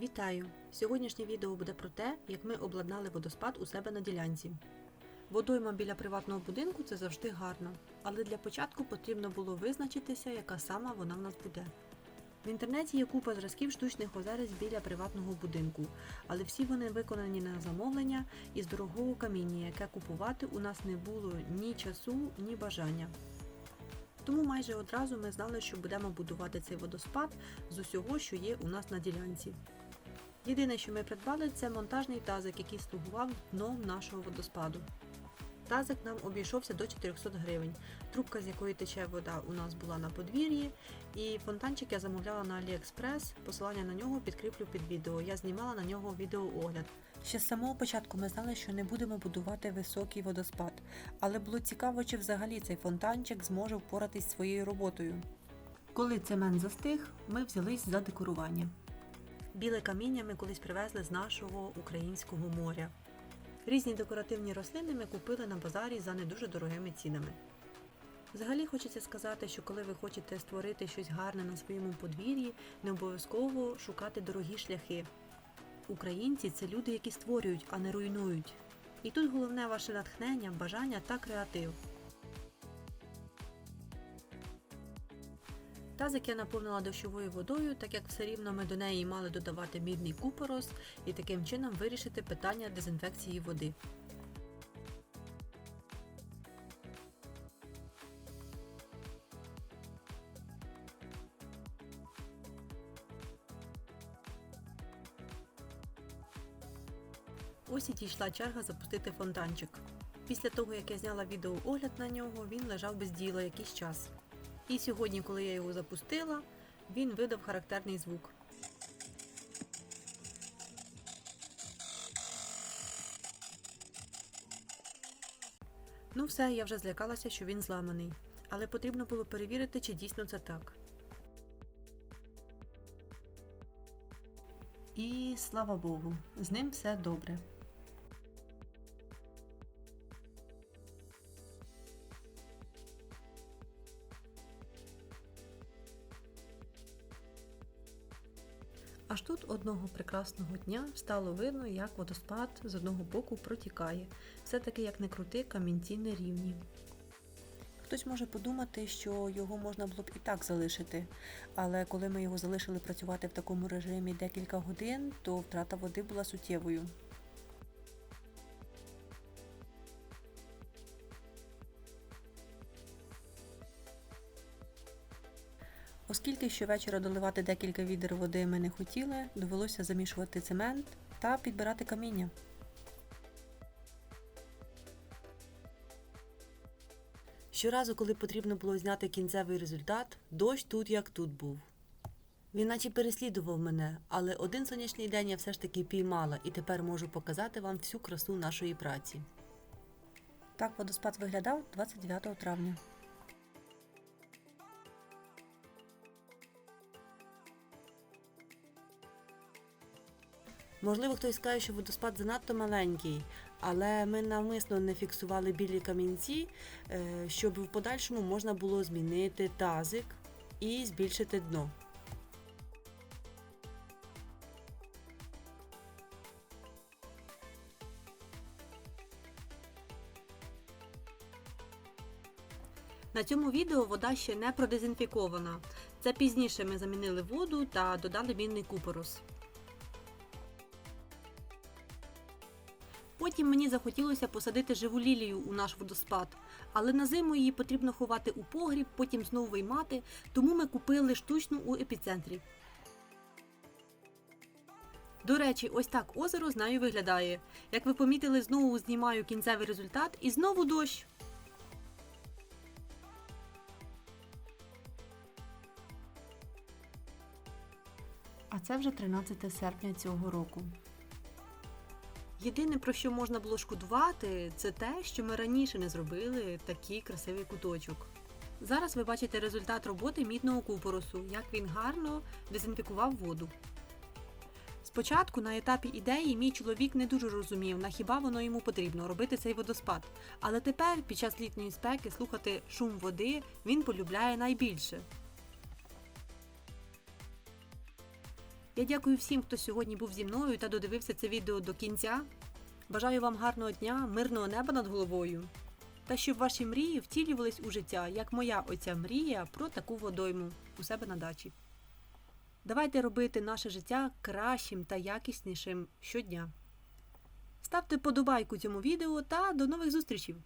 Вітаю! Сьогоднішнє відео буде про те, як ми обладнали водоспад у себе на ділянці. Водойма біля приватного будинку це завжди гарно, але для початку потрібно було визначитися, яка сама вона в нас буде. В інтернеті є купа зразків штучних озерець біля приватного будинку, але всі вони виконані на замовлення із дорогого каміння, яке купувати у нас не було ні часу, ні бажання. Тому майже одразу ми знали, що будемо будувати цей водоспад з усього, що є у нас на ділянці. Єдине, що ми придбали, це монтажний тазик, який слугував дном нашого водоспаду. Тазик нам обійшовся до 400 гривень. Трубка, з якої тече вода, у нас була на подвір'ї, і фонтанчик я замовляла на AliExpress. Посилання на нього підкріплю під відео. Я знімала на нього відеоогляд. Ще з самого початку ми знали, що не будемо будувати високий водоспад, але було цікаво, чи взагалі цей фонтанчик зможе впоратись своєю роботою. Коли цемент застиг, ми взялись за декорування. Біле каміння ми колись привезли з нашого українського моря. Різні декоративні рослини ми купили на базарі за не дуже дорогими цінами. Взагалі хочеться сказати, що коли ви хочете створити щось гарне на своєму подвір'ї, не обов'язково шукати дорогі шляхи. Українці це люди, які створюють, а не руйнують. І тут головне ваше натхнення, бажання та креатив. Тазик я наповнила дощовою водою, так як все рівно ми до неї мали додавати мідний купорос і таким чином вирішити питання дезінфекції води. Ось і дійшла черга запустити фонтанчик. Після того, як я зняла відеоогляд на нього, він лежав без діла якийсь час. І сьогодні, коли я його запустила, він видав характерний звук. Ну все, я вже злякалася, що він зламаний. Але потрібно було перевірити, чи дійсно це так. І слава Богу, з ним все добре. Аж тут одного прекрасного дня стало видно, як водоспад з одного боку протікає. Все-таки, як не крути, камінці не рівні. Хтось може подумати, що його можна було б і так залишити, але коли ми його залишили працювати в такому режимі декілька годин, то втрата води була суттєвою. Оскільки щовечора доливати декілька відер води ми не хотіли, довелося замішувати цемент та підбирати каміння. Щоразу, коли потрібно було зняти кінцевий результат, дощ тут як тут був. Він наче переслідував мене, але один сонячний день я все ж таки піймала і тепер можу показати вам всю красу нашої праці. Так водоспад виглядав 29 травня. Можливо, хтось скаже, що водоспад занадто маленький, але ми навмисно не фіксували білі камінці, е, щоб в подальшому можна було змінити тазик і збільшити дно. На цьому відео вода ще не продезінфікована. Це пізніше ми замінили воду та додали мінний купорос. Потім мені захотілося посадити живу лілію у наш водоспад, але на зиму її потрібно ховати у погріб, потім знову виймати, тому ми купили штучну у епіцентрі. До речі, ось так озеро з нею виглядає. Як ви помітили, знову знімаю кінцевий результат і знову дощ. А це вже 13 серпня цього року. Єдине, про що можна було шкодувати, це те, що ми раніше не зробили такий красивий куточок. Зараз ви бачите результат роботи мідного купоросу, як він гарно дезінфікував воду. Спочатку на етапі ідеї мій чоловік не дуже розумів, на хіба воно йому потрібно робити цей водоспад. Але тепер, під час літньої спеки, слухати шум води він полюбляє найбільше. Я дякую всім, хто сьогодні був зі мною та додивився це відео до кінця. Бажаю вам гарного дня, мирного неба над головою. Та щоб ваші мрії втілювались у життя, як моя оця мрія про таку водойму у себе на дачі. Давайте робити наше життя кращим та якіснішим щодня. Ставте подобайку цьому відео та до нових зустрічей!